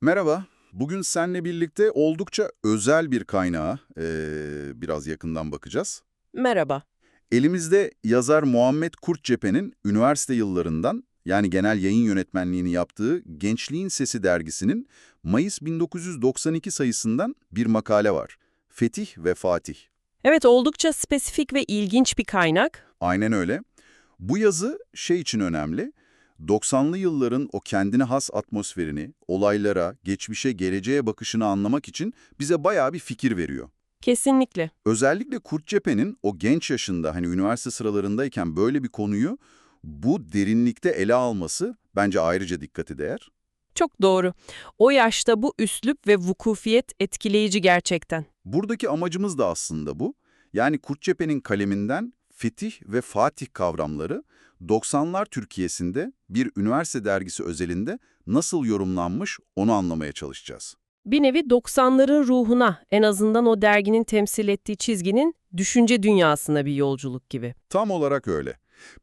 Merhaba. Bugün seninle birlikte oldukça özel bir kaynağa eee, biraz yakından bakacağız. Merhaba. Elimizde yazar Muhammed Kurtcepe'nin üniversite yıllarından yani genel yayın yönetmenliğini yaptığı Gençliğin Sesi dergisinin Mayıs 1992 sayısından bir makale var. Fetih ve Fatih. Evet oldukça spesifik ve ilginç bir kaynak. Aynen öyle. Bu yazı şey için önemli. 90'lı yılların o kendine has atmosferini, olaylara, geçmişe, geleceğe bakışını anlamak için bize bayağı bir fikir veriyor. Kesinlikle. Özellikle Kurt Cephe'nin o genç yaşında hani üniversite sıralarındayken böyle bir konuyu bu derinlikte ele alması bence ayrıca dikkati değer. Çok doğru. O yaşta bu üslup ve vukufiyet etkileyici gerçekten. Buradaki amacımız da aslında bu. Yani Kurt Cephe'nin kaleminden fetih ve fatih kavramları 90'lar Türkiye'sinde bir üniversite dergisi özelinde nasıl yorumlanmış onu anlamaya çalışacağız. Bir nevi 90'ların ruhuna, en azından o derginin temsil ettiği çizginin düşünce dünyasına bir yolculuk gibi. Tam olarak öyle.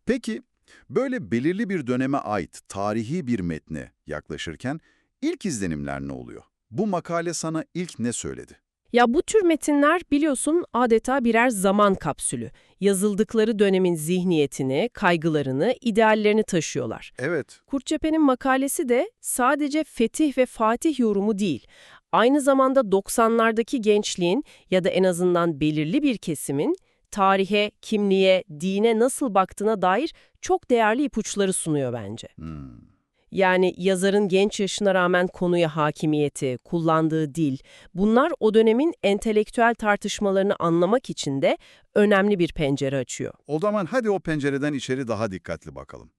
Peki böyle belirli bir döneme ait tarihi bir metne yaklaşırken ilk izlenimler ne oluyor? Bu makale sana ilk ne söyledi? Ya bu tür metinler biliyorsun adeta birer zaman kapsülü. Yazıldıkları dönemin zihniyetini, kaygılarını, ideallerini taşıyorlar. Evet, Kurtçepe'nin makalesi de sadece fetih ve fatih yorumu değil, aynı zamanda 90'lardaki gençliğin ya da en azından belirli bir kesimin tarihe, kimliğe, dine nasıl baktığına dair çok değerli ipuçları sunuyor bence. Hmm, Yani yazarın genç yaşına rağmen konuya hakimiyeti, kullandığı dil, bunlar o dönemin entelektüel tartışmalarını anlamak için de önemli bir pencere açıyor. O zaman hadi o pencereden içeri daha dikkatli bakalım.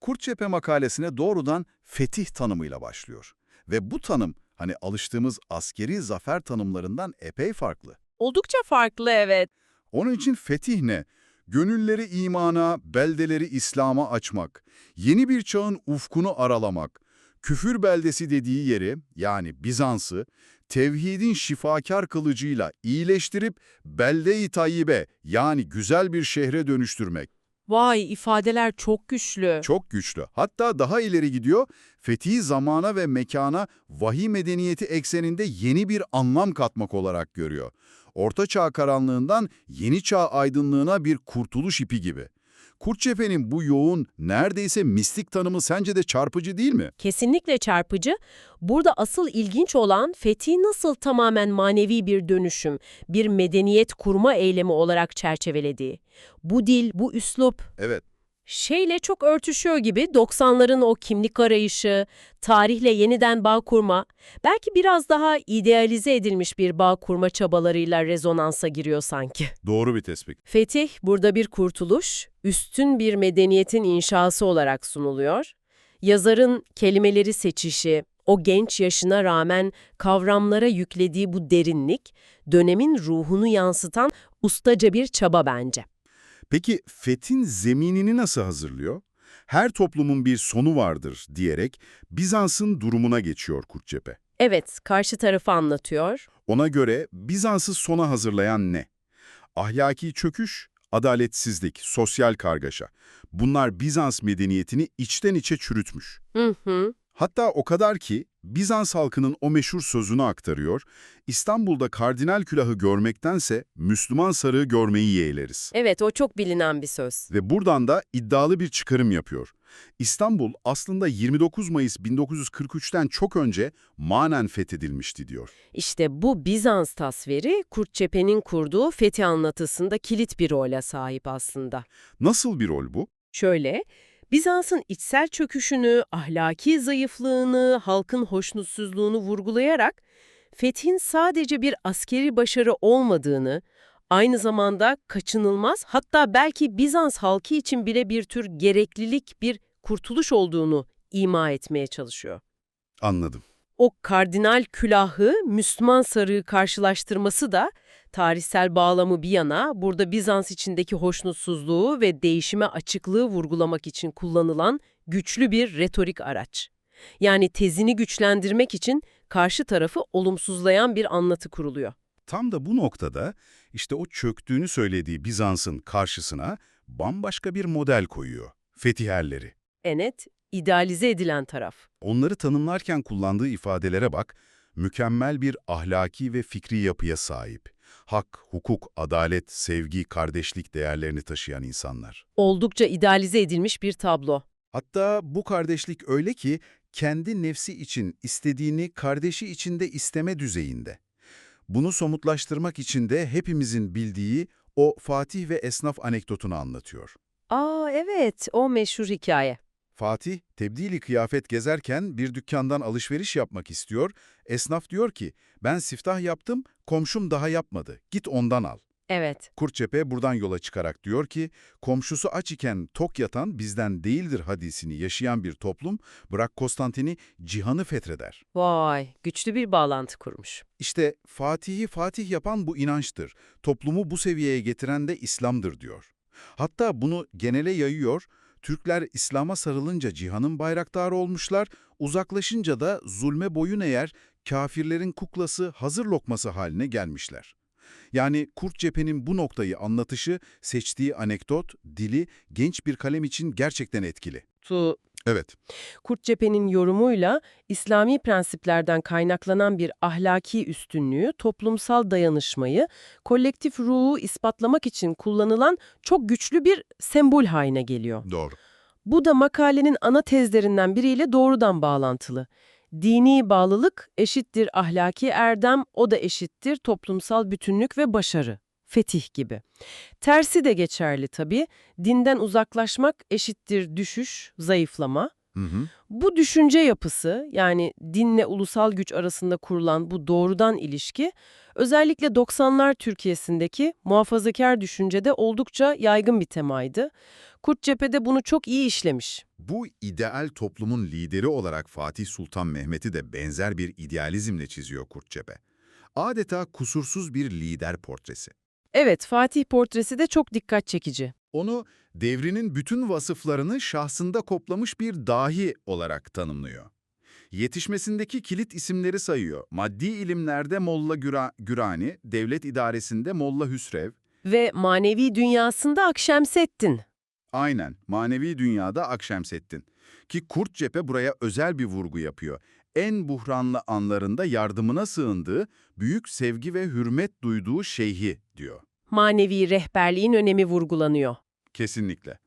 Kurtçepe makalesine doğrudan fetih tanımıyla başlıyor. Ve bu tanım hani alıştığımız askeri zafer tanımlarından epey farklı. Oldukça farklı evet. Onun için fetih ne? Gönülleri imana, beldeleri İslam'a açmak, yeni bir çağın ufkunu aralamak, küfür beldesi dediği yeri yani Bizans'ı tevhidin şifakar kılıcıyla iyileştirip belde-i tayyibe yani güzel bir şehre dönüştürmek. Vay ifadeler çok güçlü. Çok güçlü. Hatta daha ileri gidiyor, fetih zamana ve mekana vahiy medeniyeti ekseninde yeni bir anlam katmak olarak görüyor. Orta çağ karanlığından yeni çağ aydınlığına bir kurtuluş ipi gibi. Kurtçepe'nin bu yoğun, neredeyse mistik tanımı sence de çarpıcı değil mi? Kesinlikle çarpıcı. Burada asıl ilginç olan fethi nasıl tamamen manevi bir dönüşüm, bir medeniyet kurma eylemi olarak çerçevelediği. Bu dil, bu üslup Evet, şeyle çok örtüşüyor gibi 90'ların o kimlik arayışı, tarihle yeniden bağ kurma, belki biraz daha idealize edilmiş bir bağ kurma çabalarıyla rezonansa giriyor sanki. doğru bir tespit. Fetih burada bir kurtuluş, üstün bir medeniyetin inşası olarak sunuluyor. Yazarın kelimeleri seçişi, o genç yaşına rağmen kavramlara yüklediği bu derinlik, dönemin ruhunu yansıtan ustaca bir çaba bence. Peki fethin zeminini nasıl hazırlıyor? Her toplumun bir sonu vardır diyerek Bizans'ın durumuna geçiyor Kurtçepe. Evet, karşı tarafı anlatıyor. Ona göre Bizans'ı sona hazırlayan ne? Ahlaki çöküş, adaletsizlik, sosyal kargaşa. Bunlar Bizans medeniyetini içten içe çürütmüş. Hı hı. Hatta o kadar ki Bizans halkının o meşhur sözünü aktarıyor, İstanbul'da kardinal külahı görmektense Müslüman sarığı görmeyi yeğleriz. Evet, o çok bilinen bir söz. Ve buradan da iddialı bir çıkarım yapıyor. İstanbul aslında 29 Mayıs 1943'ten çok önce manen fethedilmişti diyor. İşte bu Bizans tasviri Kurtçepe'nin kurduğu fethi anlatısında kilit bir role sahip aslında. Nasıl bir rol bu? Şöyle, Bizans'ın içsel çöküşünü, ahlaki zayıflığını, halkın hoşnutsuzluğunu vurgulayarak fethin sadece bir askeri başarı olmadığını, aynı zamanda kaçınılmaz hatta belki Bizans halkı için bile bir tür gereklilik, bir kurtuluş olduğunu ima etmeye çalışıyor. Anladım. O kardinal külahı Müslüman sarığı karşılaştırması da tarihsel bağlamı bir yana burada Bizans içindeki hoşnutsuzluğu ve değişime açıklığı vurgulamak için kullanılan güçlü bir retorik araç. Yani tezini güçlendirmek için karşı tarafı olumsuzlayan bir anlatı kuruluyor. Tam da bu noktada işte o çöktüğünü söylediği Bizans'ın karşısına bambaşka bir model koyuyor. Fetiherleri. Enet, idealize edilen taraf. Onları tanımlarken kullandığı ifadelere bak, mükemmel bir ahlaki ve fikri yapıya sahip. Hak, hukuk, adalet, sevgi, kardeşlik değerlerini taşıyan insanlar. Oldukça idealize edilmiş bir tablo. Hatta bu kardeşlik öyle ki kendi nefsi için istediğini kardeşi için de isteme düzeyinde. Bunu somutlaştırmak için de hepimizin bildiği o Fatih ve esnaf anekdotunu anlatıyor. Aa evet, o meşhur hikaye. Fatih, tebdili kıyafet gezerken bir dükkandan alışveriş yapmak istiyor. Esnaf diyor ki, ben siftah yaptım, komşum daha yapmadı, git ondan al. Evet. Kurtçepe buradan yola çıkarak diyor ki, komşusu aç iken tok yatan bizden değildir hadisini yaşayan bir toplum, bırak Konstantin'i, cihanı fetheder. Vay, güçlü bir bağlantı kurmuş. İşte Fatih'i Fatih yapan bu inançtır, toplumu bu seviyeye getiren de İslam'dır diyor. Hatta bunu genele yayıyor, Türkler İslam'a sarılınca cihanın bayraktarı olmuşlar, uzaklaşınca da zulme boyun eğer, kafirlerin kuklası, hazır lokması haline gelmişler. Yani Kurt Cephe'nin bu noktayı anlatışı, seçtiği anekdot, dili genç bir kalem için gerçekten etkili. Tu Evet, Kurt Cephe'nin yorumuyla İslami prensiplerden kaynaklanan bir ahlaki üstünlüğü, toplumsal dayanışmayı, kolektif ruhu ispatlamak için kullanılan çok güçlü bir sembol haline geliyor. doğru. Bu da makalenin ana tezlerinden biriyle doğrudan bağlantılı. Dini bağlılık eşittir ahlaki erdem, o da eşittir toplumsal bütünlük ve başarı. Fetih gibi. Tersi de geçerli tabii. Dinden uzaklaşmak eşittir düşüş, zayıflama. Hı hı. Bu düşünce yapısı yani dinle ulusal güç arasında kurulan bu doğrudan ilişki özellikle 90'lar Türkiye'sindeki muhafazakar düşüncede oldukça yaygın bir temaydı. Kurt Cephe bunu çok iyi işlemiş. Bu ideal toplumun lideri olarak Fatih Sultan Mehmet'i de benzer bir idealizmle çiziyor Kurtçepe. Adeta kusursuz bir lider portresi. Evet, Fatih portresi de çok dikkat çekici. Onu devrinin bütün vasıflarını şahsında koplamış bir dahi olarak tanımlıyor. Yetişmesindeki kilit isimleri sayıyor. Maddi ilimlerde Molla Güra Gürani, devlet idaresinde Molla Hüsrev, Ve manevi dünyasında Akşemseddin. aynen manevi dünyada Akşemseddin. Ki Kurt Cephe buraya özel bir vurgu yapıyor. En buhranlı anlarında yardımına sığındığı, büyük sevgi ve hürmet duyduğu şeyhi diyor. Manevi rehberliğin önemi vurgulanıyor. Kesinlikle.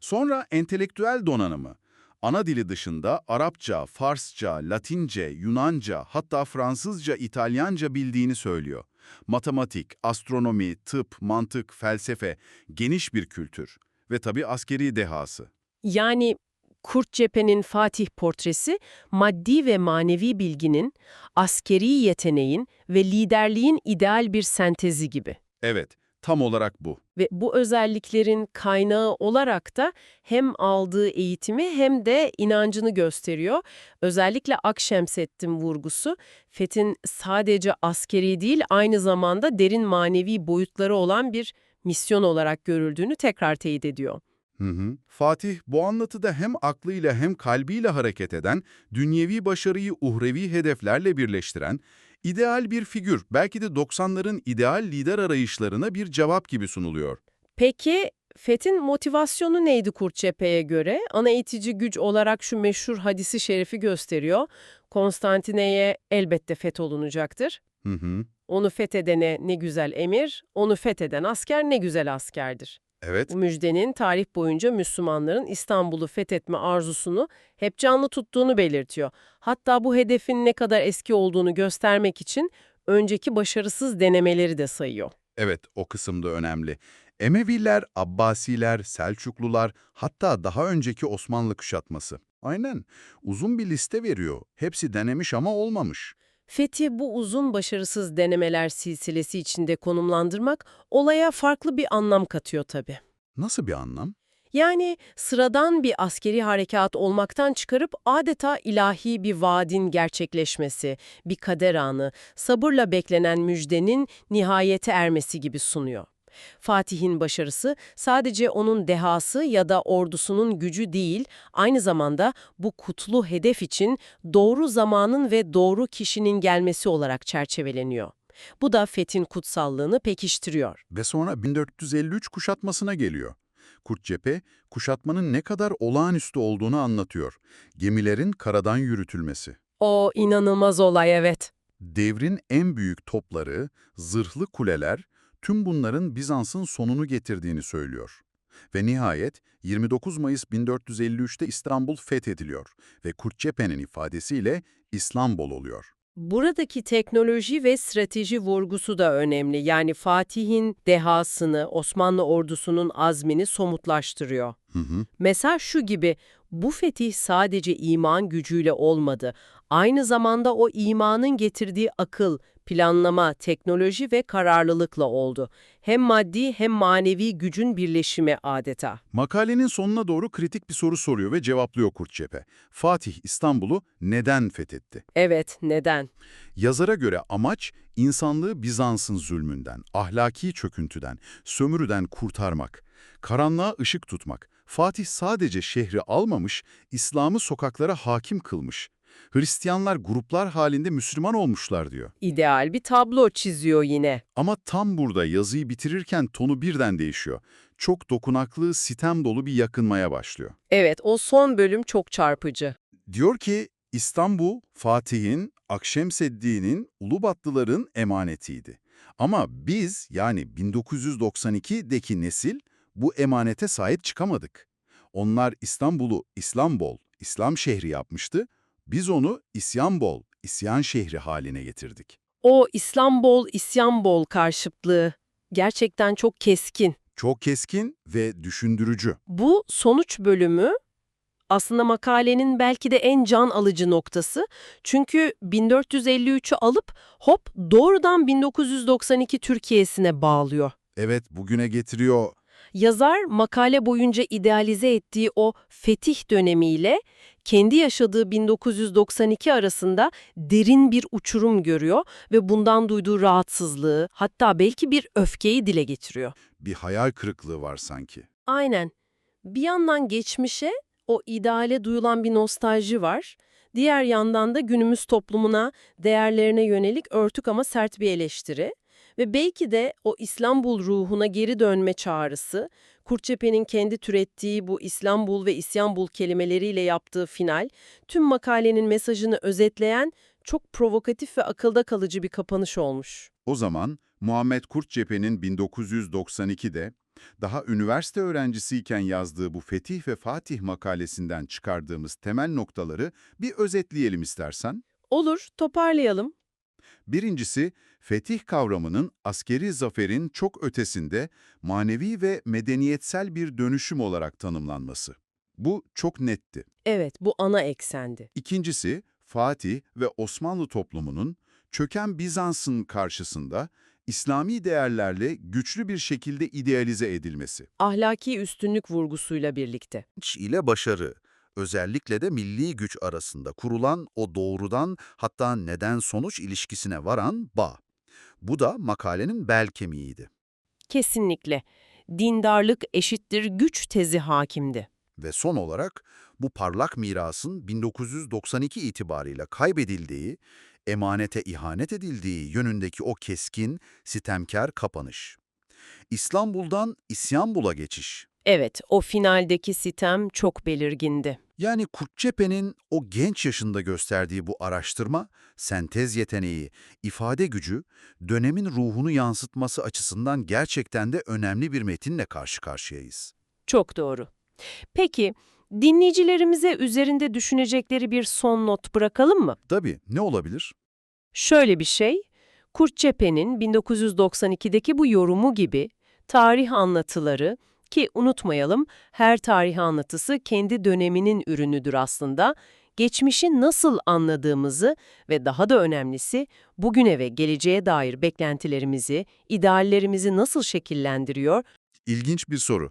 Sonra entelektüel donanımı. Ana dili dışında Arapça, Farsça, Latince, Yunanca, hatta Fransızca, İtalyanca bildiğini söylüyor. Matematik, astronomi, tıp, mantık, felsefe, geniş bir kültür. Ve tabii askeri dehası. Yani Kurt Cephe'nin Fatih portresi maddi ve manevi bilginin, askeri yeteneğin ve liderliğin ideal bir sentezi gibi. Evet, tam olarak bu. Ve bu özelliklerin kaynağı olarak da hem aldığı eğitimi hem de inancını gösteriyor. Özellikle Akşemseddin vurgusu, Fethin sadece askeri değil aynı zamanda derin manevi boyutları olan bir misyon olarak görüldüğünü tekrar teyit ediyor. Hı hı. Fatih bu anlatıda hem aklıyla hem kalbiyle hareket eden, dünyevi başarıyı uhrevi hedeflerle birleştiren, ideal bir figür, belki de 90'ların ideal lider arayışlarına bir cevap gibi sunuluyor. Peki Fethin motivasyonu neydi Kurt Cephe'ye göre? Ana itici güç olarak şu meşhur hadisi şerifi gösteriyor. Konstantine'ye elbette fetholunacaktır. Hı hı. Onu fethedene ne güzel emir, onu fetheden asker ne güzel askerdir. Evet. Bu müjdenin tarih boyunca Müslümanların İstanbul'u fethetme arzusunu hep canlı tuttuğunu belirtiyor. Hatta bu hedefin ne kadar eski olduğunu göstermek için önceki başarısız denemeleri de sayıyor. Evet, o kısım da önemli. Emeviler, Abbasiler, Selçuklular, hatta daha önceki Osmanlı kuşatması. Aynen. Uzun bir liste veriyor. Hepsi denemiş ama olmamış. Fethi bu uzun başarısız denemeler silsilesi içinde konumlandırmak olaya farklı bir anlam katıyor tabii. Nasıl bir anlam? Yani sıradan bir askeri harekat olmaktan çıkarıp adeta ilahi bir vaadin gerçekleşmesi, bir kader anı, sabırla beklenen müjdenin nihayete ermesi gibi sunuyor. Fatih'in başarısı sadece onun dehası ya da ordusunun gücü değil, aynı zamanda bu kutlu hedef için doğru zamanın ve doğru kişinin gelmesi olarak çerçeveleniyor. Bu da Fethin kutsallığını pekiştiriyor. Ve sonra 1453 kuşatmasına geliyor. Kurt Cephe, kuşatmanın ne kadar olağanüstü olduğunu anlatıyor. Gemilerin karadan yürütülmesi. O inanılmaz olay evet. Devrin en büyük topları, zırhlı kuleler, tüm bunların Bizans'ın sonunu getirdiğini söylüyor. Ve nihayet 29 Mayıs 1453'te İstanbul fethediliyor ve Kurt Cephe'nin ifadesiyle İslambol oluyor. Buradaki teknoloji ve strateji vurgusu da önemli. Yani Fatih'in dehasını, Osmanlı ordusunun azmini somutlaştırıyor. Hı hı. Mesaj şu gibi, bu fetih sadece iman gücüyle olmadı. Aynı zamanda o imanın getirdiği akıl, planlama, teknoloji ve kararlılıkla oldu. Hem maddi hem manevi gücün birleşimi adeta. Makalenin sonuna doğru kritik bir soru soruyor ve cevaplıyor Kurt Cephe. Fatih İstanbul'u neden fethetti? Evet, neden? Yazara göre amaç insanlığı Bizans'ın zulmünden, ahlaki çöküntüden, sömürüden kurtarmak, karanlığa ışık tutmak. Fatih sadece şehri almamış, İslam'ı sokaklara hakim kılmış. Hristiyanlar gruplar halinde Müslüman olmuşlar diyor. İdeal bir tablo çiziyor yine. Ama tam burada yazıyı bitirirken tonu birden değişiyor. Çok dokunaklı, sitem dolu bir yakınmaya başlıyor. Evet, o son bölüm çok çarpıcı. Diyor ki İstanbul, Fatih'in, Akşemseddin'in, Ulubatlıların emanetiydi. Ama biz yani 1992'deki nesil bu emanete sahip çıkamadık. Onlar İstanbul'u İslambol, İslam şehri yapmıştı. Biz onu İsyanbol, İsyan şehri haline getirdik. O İslambol, İsyanbol karşıtlığı gerçekten çok keskin. Çok keskin ve düşündürücü. Bu sonuç bölümü aslında makalenin belki de en can alıcı noktası. Çünkü 1453'ü alıp hop doğrudan 1992 Türkiye'sine bağlıyor. Evet, bugüne getiriyor. Yazar makale boyunca idealize ettiği o fetih dönemiyle kendi yaşadığı 1992 arasında derin bir uçurum görüyor ve bundan duyduğu rahatsızlığı hatta belki bir öfkeyi dile getiriyor. Bir hayal kırıklığı var sanki. Aynen. Bir yandan geçmişe, o ideale duyulan bir nostalji var. Diğer yandan da günümüz toplumuna, değerlerine yönelik örtük ama sert bir eleştiri. Ve belki de o İstanbul ruhuna geri dönme çağrısı, Kurtçepe'nin kendi türettiği bu İstanbul ve İsyanbul kelimeleriyle yaptığı final, tüm makalenin mesajını özetleyen çok provokatif ve akılda kalıcı bir kapanış olmuş. O zaman Muhammed Kurt Cephe'nin 1992'de daha üniversite öğrencisiyken yazdığı bu Fetih ve Fatih makalesinden çıkardığımız temel noktaları bir özetleyelim istersen. Olur, toparlayalım. Birincisi, fetih kavramının askeri zaferin çok ötesinde manevi ve medeniyetsel bir dönüşüm olarak tanımlanması. Bu çok netti. Evet, bu ana eksendi. İkincisi, Fatih ve Osmanlı toplumunun çöken Bizans'ın karşısında İslami değerlerle güçlü bir şekilde idealize edilmesi. Ahlaki üstünlük vurgusuyla birlikte. güç ile başarı, özellikle de milli güç arasında kurulan o doğrudan hatta neden-sonuç ilişkisine varan bağ. Bu da makalenin bel kemiğiydi. Kesinlikle. Dindarlık eşittir güç tezi hakimdi. Ve son olarak bu parlak mirasın 1992 itibariyle kaybedildiği, emanete ihanet edildiği yönündeki o keskin, sitemkar kapanış. İstanbul'dan İsyanbul'a geçiş. Evet, o finaldeki sitem çok belirgindi. Yani Kurtçepe'nin o genç yaşında gösterdiği bu araştırma, sentez yeteneği, ifade gücü, dönemin ruhunu yansıtması açısından gerçekten de önemli bir metinle karşı karşıyayız. Çok doğru. Peki, dinleyicilerimize üzerinde düşünecekleri bir son not bırakalım mı? Tabii, ne olabilir? Şöyle bir şey, Kurt Cephe'nin 1992'deki bu yorumu gibi tarih anlatıları ki unutmayalım her tarih anlatısı kendi döneminin ürünüdür aslında, geçmişi nasıl anladığımızı ve daha da önemlisi bugüne ve geleceğe dair beklentilerimizi, ideallerimizi nasıl şekillendiriyor İlginç bir soru.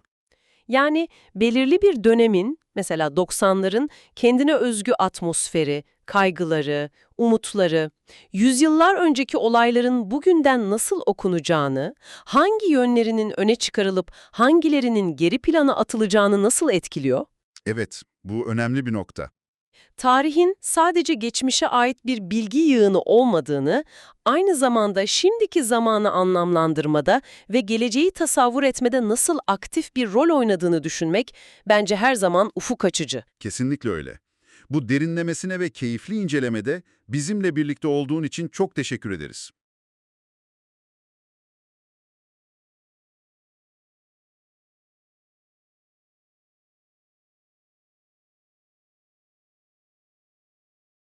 yani belirli bir dönemin, mesela 90'ların kendine özgü atmosferi, kaygıları, umutları, yüzyıllar önceki olayların bugünden nasıl okunacağını, hangi yönlerinin öne çıkarılıp hangilerinin geri plana atılacağını nasıl etkiliyor? Evet, bu önemli bir nokta. Tarihin sadece geçmişe ait bir bilgi yığını olmadığını, aynı zamanda şimdiki zamanı anlamlandırmada ve geleceği tasavvur etmede nasıl aktif bir rol oynadığını düşünmek bence her zaman ufuk açıcı. Kesinlikle öyle. Bu derinlemesine ve keyifli incelemede bizimle birlikte olduğun için çok teşekkür ederiz.